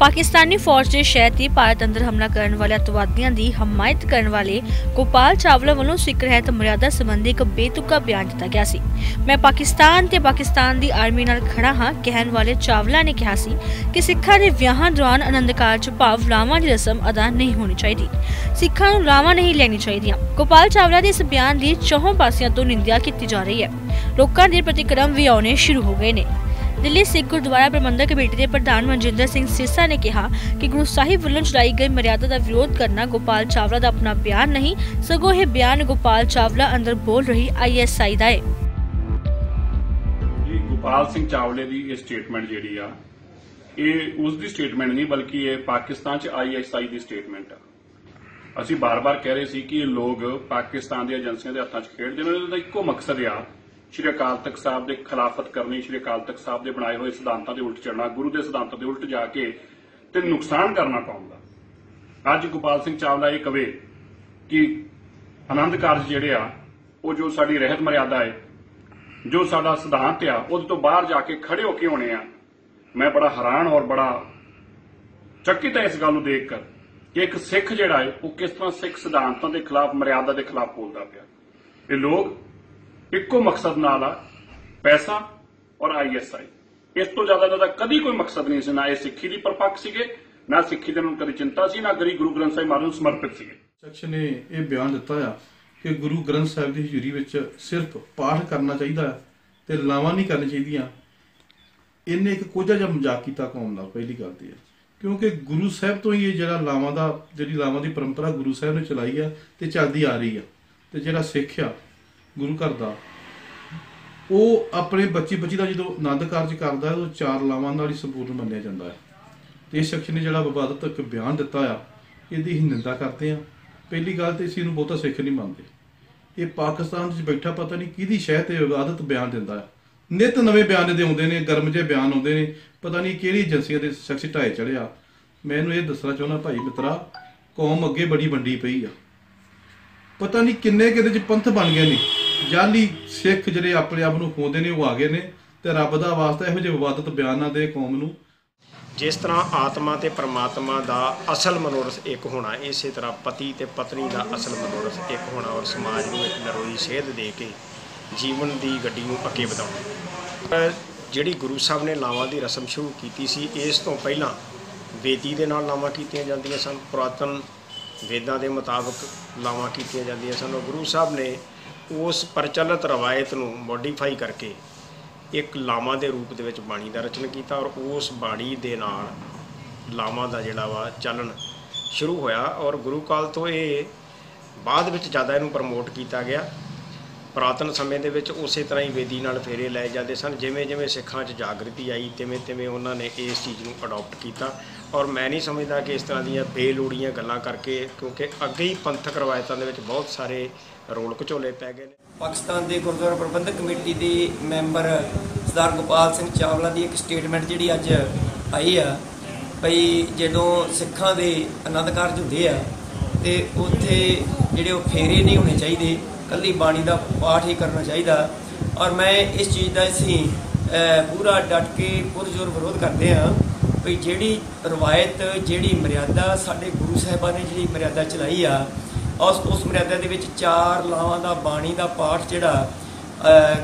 ਪਾਕਿਸਤਾਨੀ ਫੌਜ ਦੇ ਸ਼ਹਿਰ ਤੇ ਭਾਰਤ ਅੰਦਰ ਹਮਲਾ ਕਰਨ ਵਾਲੇ ਅਤਵਾਦੀਆਂ ਦੀ ਹਮਾਇਤ ਕਰਨ ਵਾਲੇ ਗੋਪਾਲ ਚਾਵਲਾ ਵੱਲੋਂ ਸਿੱਖ ਰਹਿਤ ਮਰਿਆਦਾ ਸੰਬੰਧੀ ਇੱਕ ਬੇਤੁਕਾ ਬਿਆਨ ਦਿੱਤਾ ਗਿਆ ਸੀ। ਮੈਂ ਪਾਕਿਸਤਾਨ ਤੇ ਪਾਕਿਸਤਾਨ ਦੀ ਆਰਮੀ ਨਾਲ ਖੜਾ ਹਾਂ, ਕਹਿਣ ਵਾਲੇ ਚਾਵਲਾ ਨੇ ਕਿਹਾ ਸੀ ਕਿ ਸਿੱਖਾਂ ਦੇ ਵਿਆਹਾਂ ਦੌਰਾਨ ਆਨੰਦ ਕਾਰਜ ਭਾਵ ਲਾਵਾਂ ਦੀ ਰਸਮ ਅਦਾ ਨਹੀਂ ਹੋਣੀ ਚਾਹੀਦੀ। ਸਿੱਖਾਂ ਨੂੰ ਲਾਵਾਂ ਨਹੀਂ ਲੈਣੀ ਚਾਹੀਦੀਆਂ। ਗੋਪਾਲ ਚਾਵਲਾ ਦੇ ਇਸ ਬਿਆਨ ਦੀ ਚੌਹਾਂ ਪਾਸਿਆਂ ਤੋਂ ਨਿੰਦਿਆ ਕੀਤੀ ਜਾ ਰਹੀ ਹੈ। ਲੋਕਾਂ ਦੇ ਪ੍ਰਤੀਕਰਮ ਵੀ ਆਉਣੇ ਸ਼ੁਰੂ ਹੋ ਗਏ ਨੇ। ਦਿੱਲੀ ਸਿੱਖ ਗੁਰਦੁਆਰਾ ਪ੍ਰਬੰਧਕ ਕਮੇਟੀ ਦੇ ਪ੍ਰਧਾਨ ਮਨਜਿੰਦਰ ਸਿੰਘ ਸਿਰਸਾ ਨੇ ਕਿਹਾ ਕਿ ਗੁਰੂ ਸਾਹਿਬ ਵੱਲੋਂ ਚਲਾਈ ਗਈ ਮਰਿਆਦਾ ਦਾ ਵਿਰੋਧ ਕਰਨਾ ਗੋਪਾਲ ਚਾਵਲਾ ਦਾ ਆਪਣਾ ਬਿਆਨ ਨਹੀਂ, ਸਗੋਂ ਇਹ ਬਿਆਨ ਗੋਪਾਲ ਚਾਵਲਾ ਅੰਦਰ ਬੋਲ ਰਹੀ ਆਈਐਸਆਈ ਦਾ ਹੈ ਗੋਪਾਲ ਸਿੰਘ ਚਾਵਲੇ ਦੀ ਇਹ ਸਟੇਟਮੈਂਟ ਜਿਹੜੀ ਆ, ਇਹ ਉਸ ਦੀ ਸਟੇਟਮੈਂਟ ਨਹੀਂ, ਬਲਕਿ ਇਹ ਪਾਕਿਸਤਾਨ ਚ ਆਈਐਸਆਈ ਦੀ ਸਟੇਟਮੈਂਟ ਆ। ਅਸੀਂ ਬਾਰ-ਬਾਰ ਕਹਿ ਰਹੇ ਸੀ ਕਿ ਇਹ ਲੋਕ ਪਾਕਿਸਤਾਨ ਦੀਆਂ ਏਜੰਸੀਆਂ ਦੇ ਹੱਥਾਂ 'ਚ ਖੇਡਦੇ ਨੇ ਉਹਨਾਂ ਇੱਕੋ ਮਕਸਦ ਆ ਸ਼੍ਰੀ ਅਕਾਲ ਤਖਤ ਸਾਹਿਬ ਦੇ ਖਿਲਾਫਤ ਕਰਨੀ, ਸ਼੍ਰੀ ਅਕਾਲ ਤਖਤ ਸਾਹਿਬ ਦੇ ਬਣਾਏ ਹੋਏ ਸਿਧਾਂਤਾਂ ਦੇ ਉਲਟ ਚੱਲਣਾ ਗੁਰੂ ਦੇ ਸਿਧਾਂਤਾਂ ਦੇ ਉਲਟ ਜਾ ਕੇ ਤੇ ਨੁਕਸਾਨ ਕਰਨਾ ਪਾਉਂਦਾ। ਅੱਜ ਗੋਪਾਲ ਸਿੰਘ ਚਾਵਲਾ ਇਹ ਕਵੇ ਕਿ ਆਨੰਦ ਕਾਰਜ ਜਿਹੜੇ ਆ, ਉਹ ਜੋ ਸਾਡੀ ਰਹਿਤ ਮਰਿਆਦਾ ਹੈ ਜੋ ਸਾਡਾ ਸਿਧਾਂਤ ਆ, ਉਹਦੇ ਤੋਂ ਬਾਹਰ ਜਾ ਕੇ ਖੜੇ ਹੋ ਕੇ ਹੋਣੇ ਆ, ਮੈਂ ਬੜਾ ਹੈਰਾਨ ਔਰ ਬੜਾ ਚੱਕਿਤ ਹੈ ਇਸ ਗੱਲ ਨੂੰ ਦੇਖ ਕਰ ਕਿ ਇੱਕ ਸਿੱਖ ਜਿਹੜਾ ਹੈ ਉਹ ਕਿਸ ਤਰ੍ਹਾਂ ਸਿੱਖ ਸਿਧਾਂਤਾਂ ਦੇ ਖਿਲਾਫ, ਮਰਿਆਦਾ ਦੇ ਖਿਲਾਫ ਬੋਲਦਾ ਪਿਆ। ਇਹ ਲੋਕ ਇੱਕੋ ਮਕਸਦ ਨਾਲ ਆ ਪੈਸਾ ਔਰ ਆਈਐਸਆਈ ਇਸ ਤੋਂ ਜ਼ਿਆਦਾ ਇਹਨਾਂ ਦਾ ਕਦੀ ਕੋਈ ਮਕਸਦ ਨਹੀਂ ਸੀ, ਨਾ ਇਹ ਸਿੱਖੀ ਦੀ ਪਰਪੱਕ ਸੀਗੇ, ਨਾ ਸਿੱਖੀ ਦੇ ਨੂੰ ਕਦੀ ਚਿੰਤਾ ਸੀ, ਨਾ ਗਰੀ ਗੁਰੂ ਗ੍ਰੰਥ ਸਾਹਿਬ ਮਹਾਰਾਜ ਨੂੰ ਸਮਰਪਿਤ ਸੀਗੇ। ਸ਼ਖਸ ਨੇ ਇਹ ਬਿਆਨ ਦਿੱਤਾ ਆ ਕਿ ਗੁਰੂ ਗ੍ਰੰਥ ਸਾਹਿਬ ਦੀ ਹਜ਼ੂਰੀ ਵਿੱਚ ਸਿਰਫ ਪਾਠ ਕਰਨਾ ਚਾਹੀਦਾ ਹੈ ਤੇ ਲਾਵਾਂ ਨਹੀਂ ਕਰਨੀ ਚਾਹੀਦੀਆਂ। ਇਹਨੇ ਇੱਕ ਕੋਝਾ ਜਿਹਾ ਮਜ਼ਾਕ ਕੀਤਾ ਕੌਮ ਨਾਲ, ਪਹਿਲੀ ਗੱਲ ਤੇ ਕਿਉਂਕਿ ਗੁਰੂ ਸਾਹਿਬ ਤੋਂ ਹੀ ਇਹ ਜਿਹੜਾ ਲਾਵਾਂ ਦਾ, ਜਿਹੜੀ ਲਾਵਾਂ ਦੀ ਪਰੰਪਰਾ ਗੁਰੂ ਸਾਹਿਬ ਨੇ ਚਲਾਈ ਆ ਤੇ ਚੱਲਦੀ ਆ ਰਹੀ ਆ। ਤੇ ਜਿਹੜਾ ਸਿੱਖ ਆ ਗੁਰੂ ਘਰ ਦਾ, ਉਹ ਆਪਣੇ ਬੱਚੀ ਬੱਚੀ ਦਾ ਜਦੋਂ ਆਨੰਦ ਕਾਰਜ ਕਰਦਾ ਹੈ, ਉਹ ਚਾਰ ਲਾਵਾਂ ਨਾਲ ਹੀ ਸੰਪੂਰਨ ਮੰਨਿਆ ਜਾਂਦਾ ਹੈ। ਤੇ ਇਸ ਸ਼ਖਸ ਨੇ ਜਿਹੜਾ ਵਿਵਾਦਤ ਇੱਕ ਬਿਆਨ ਦਿੱਤਾ ਆ, ਇਹਦੀ ਹੀ ਨਿੰਦਾ ਕਰਦੇ ਆ ਪਹਿਲੀ ਗੱਲ ਤੇ ਅਸੀਂ ਇਹਨੂੰ ਬਹੁਤਾ ਸਿੱਖ ਨਹੀਂ ਮੰਨਦੇ। ਇਹ ਪਾਕਿਸਤਾਨ ਵਿੱਚ ਬੈਠਾ ਪਤਾ ਨਹੀਂ ਕਿਹਦੀ ਸ਼ਹਿ ਤੇ ਵਿਵਾਦਤ ਬਿਆਨ ਦਿੰਦਾ ਹੈ। ਨਿਤ ਨਵੇਂ ਬਿਆਨ ਦੇ ਆਉਂਦੇ ਨੇ, ਗਰਮ ਜਿਹੇ ਬਿਆਨ ਆਉਂਦੇ ਨੇ, ਪਤਾ ਨਹੀਂ ਕਿਹੜੀ ਏਜੰਸੀਆਂ ਦੇ ਸ਼ਖਸ ਢਾਏ ਚੜਿਆ ਮੈਂ ਇਹਨੂੰ ਇਹ ਦੱਸਣਾ ਚਾਹੁੰਦਾ ਭਾਈ ਮਿੱਤਰਾ, ਕੌਮ ਅੱਗੇ ਬੜੀ ਵੰਡੀ ਪਈ ਆ। ਪਤਾ ਨਹੀਂ ਕਿੰਨੇ ਕਿਤੇ ਚ ਪੰਥ ਬਣ ਗਏ ਨੇ। ਜਾਲੀ ਸਿੱਖ ਜਿਹੜੇ ਆਪਣੇ ਆਪ ਨੂੰ ਖੋਦੇ ਨੇ, ਉਹ ਆ ਗਏ ਨੇ ਤੇ ਰੱਬ ਦਾ ਵਾਸਤਾ ਇਹੋ ਜਿਹੇ ਵਿਵਾਦਤ ਬਿਆਨਾਂ ਦੇ ਕੌਮ ਨੂੰ। ਜਿਸ ਤਰ੍ਹਾਂ ਆਤਮਾ ਤੇ ਪਰਮਾਤਮਾ ਦਾ ਅਸਲ ਮਨੋਰਥ ਇੱਕ ਹੋਣਾ, ਇਸੇ ਤਰ੍ਹਾਂ ਪਤੀ ਤੇ ਪਤਨੀ ਦਾ ਅਸਲ ਮਨੋਰਥ ਇੱਕ ਹੋਣਾ ਔਰ ਸਮਾਜ ਨੂੰ ਇੱਕ ਨਰੋਈ ਸੇਧ ਦੇ ਕੇ ਜੀਵਨ ਦੀ ਗੱਡੀ ਨੂੰ ਅੱਗੇ ਵਧਾਉਣਾ। ਜਿਹੜੀ ਗੁਰੂ ਸਾਹਿਬ ਨੇ ਲਾਵਾਂ ਦੀ ਰਸਮ ਸ਼ੁਰੂ ਕੀਤੀ ਸੀ, ਇਸ ਤੋਂ ਪਹਿਲਾਂ ਬੇਦੀ ਦੇ ਨਾਲ ਲਾਵਾਂ ਕੀਤੀਆਂ ਜਾਂਦੀਆਂ ਸਨ, ਪੁਰਾਤਨ ਵੇਦਾਂ ਦੇ ਮੁਤਾਬਕ ਲਾਵਾਂ ਕੀਤੀਆਂ ਜਾਂਦੀਆਂ ਸਨ। ਔਰ ਗੁਰੂ ਸਾਹਿਬ ਨੇ ਉਸ ਪ੍ਰਚਲਿਤ ਰਵਾਇਤ ਨੂੰ ਮੋਡੀਫਾਈ ਕਰਕੇ ਇੱਕ ਲਾਵਾਂ ਦੇ ਰੂਪ ਦੇ ਵਿੱਚ ਬਾਣੀ ਦਾ ਰਚਨ ਕੀਤਾ ਔਰ ਉਸ ਬਾਣੀ ਦੇ ਨਾਲ ਲਾਵਾਂ ਦਾ ਜਿਹੜਾ ਵਾ ਚੱਲਣ ਸ਼ੁਰੂ ਹੋਇਆ ਔਰ ਗੁਰੂ ਕਾਲ ਤੋਂ ਇਹ ਬਾਅਦ ਵਿੱਚ ਜ਼ਿਆਦਾ ਇਹਨੂੰ ਪ੍ਰਮੋਟ ਕੀਤਾ ਗਿਆ। ਪੁਰਾਤਨ ਸਮੇਂ ਦੇ ਵਿੱਚ ਉਸੇ ਤਰ੍ਹਾਂ ਹੀ ਵੇਦੀ ਨਾਲ ਫੇਰੇ ਲਏ ਜਾਂਦੇ ਸਨ ਜਿਵੇਂ ਜਿਵੇਂ ਸਿੱਖਾਂ 'ਚ ਜਾਗਰਤੀ ਆਈ ਤਿਵੇਂ ਤਿਵੇਂ ਉਹਨਾਂ ਨੇ ਇਸ ਚੀਜ਼ ਨੂੰ ਅਡਾਪਟ ਕੀਤਾ। ਔਰ ਮੈਂ ਨਹੀਂ ਸਮਝਦਾ ਕਿ ਇਸ ਤਰ੍ਹਾਂ ਦੀਆਂ ਬੇਲੋੜੀਆਂ ਗੱਲਾਂ ਕਰਕੇ, ਕਿਉਂਕਿ ਅੱਗੇ ਹੀ ਪੰਥਕ ਰਵਾਇਤਾਂ ਦੇ ਵਿੱਚ ਬਹੁਤ ਸਾਰੇ ਰੋਲ ਘਚੋਲੇ ਪੈ ਗਏ ਨੇ। ਪਾਕਿਸਤਾਨ ਦੇ ਗੁਰਦੁਆਰਾ ਪ੍ਰਬੰਧਕ ਕਮੇਟੀ ਦੇ ਮੈਂਬਰ ਸਰਦਾਰ ਗੋਪਾਲ ਸਿੰਘ ਚਾਵਲਾ ਦੀ ਇੱਕ ਸਟੇਟਮੈਂਟ ਜਿਹੜੀ ਅੱਜ ਆਈ ਆ ਭਈ ਜਦੋਂ ਸਿੱਖਾਂ ਦੇ ਆਨੰਦ ਕਾਰਜ ਹੁੰਦੇ ਆ, ਤੇ ਉੱਥੇ ਜਿਹੜੇ ਉਹ ਫੇਰੇ ਨਹੀਂ ਹੋਣੇ ਚਾਹੀਦੇ, ਕੱਲੀ ਬਾਣੀ ਦਾ ਪਾਠ ਹੀ ਕਰਨਾ ਚਾਹੀਦਾ। ਔਰ ਮੈਂ ਇਸ ਚੀਜ਼ ਦਾ ਅਸੀਂ ਪੂਰਾ ਡਟ ਕੇ ਪੁਰਜੋਰ ਵਿਰੋਧ ਕਰਦੇ ਆ ਵੀ ਜਿਹੜੀ ਰਵਾਇਤ, ਜਿਹੜੀ ਮਰਿਆਦਾ ਸਾਡੇ ਗੁਰੂ ਸਾਹਿਬਾਨ ਨੇ ਜਿਹੜੀ ਮਰਿਆਦਾ ਚਲਾਈ ਆ, ਉਸ ਉਸ ਮਰਿਆਦਾ ਦੇ ਵਿੱਚ ਚਾਰ ਲਾਵਾਂ ਦਾ ਬਾਣੀ ਦਾ ਪਾਠ ਜਿਹੜਾ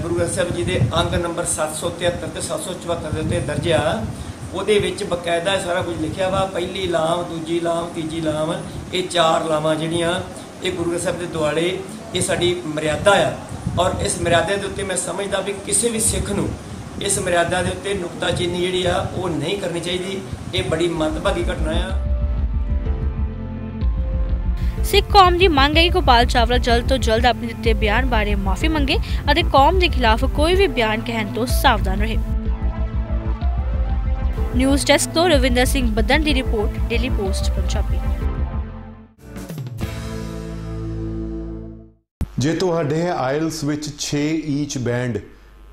ਗੁਰੂ ਗ੍ਰੰਥ ਸਾਹਿਬ ਜੀ ਦੇ ਅੰਗ ਨੰਬਰ 773 ਤੇ 774 ਦੇ ਉੱਤੇ ਦਰਜ ਆ। ਉਹਦੇ ਵਿੱਚ ਬਕਾਇਦਾ ਸਾਰਾ ਕੁਝ ਲਿਖਿਆ ਵਾ, ਪਹਿਲੀ ਲਾਮ, ਦੂਜੀ ਲਾਮ, ਤੀਜੀ ਲਾਮ, ਇਹ ਚਾਰ ਲਾਵਾਂ ਜਿਹੜੀਆਂ ਇਹ ਗੁਰੂ ਗ੍ਰੰਥ ਸਾਹਿਬ ਦੇ ਦੁਆਲੇ ਇਹ ਸਾਡੀ ਮਰਿਆਦਾ ਆ। ਔਰ ਇਸ ਮਰਿਆਦਾ ਦੇ ਉੱਤੇ ਮੈਂ ਸਮਝਦਾ ਵੀ ਕਿਸੇ ਵੀ ਸਿੱਖ ਨੂੰ ਇਸ ਮਰਿਆਦਾ ਦੇ ਉੱਤੇ ਨੁਕਤਾਚੀਨੀ ਜਿਹੜੀ ਆ ਉਹ ਨਹੀਂ ਕਰਨੀ ਚਾਹੀਦੀ। ਇਹ ਬੜੀ ਮੰਦਭਾਗੀ ਘਟਨਾ ਆ। ਸਿੱਖ ਕੌਮ ਦੀ ਮੰਗ ਹੈ ਕਿ ਗੋਪਾਲ ਚਾਵਲਾ ਜਲਦ ਤੋਂ ਜਲਦ ਆਪਣੇ ਦਿੱਤੇ ਬਿਆਨ ਬਾਰੇ ਮਾਫੀ ਮੰਗੇ ਅਤੇ ਕੌਮ ਦੇ ਖਿਲਾਫ ਕੋਈ ਵੀ ਬਿਆਨ ਕਹਿਣ ਤੋਂ ਸਾਵਧਾਨ ਰਹੇ। ਨਿਊਜ਼ ਡੈਸਕ ਤੋਂ ਰਵਿੰਦਰ ਸਿੰਘ ਬੱਦਨ ਦੀ ਰਿਪੋਰਟ ਡੇਲੀ ਪੋਸਟ ਪੰਜਾਬੀ। ਜੇ ਤੁਹਾਡੇ ਆਇਲਸ ਵਿੱਚ 6 ਈਚ ਬੈਂਡ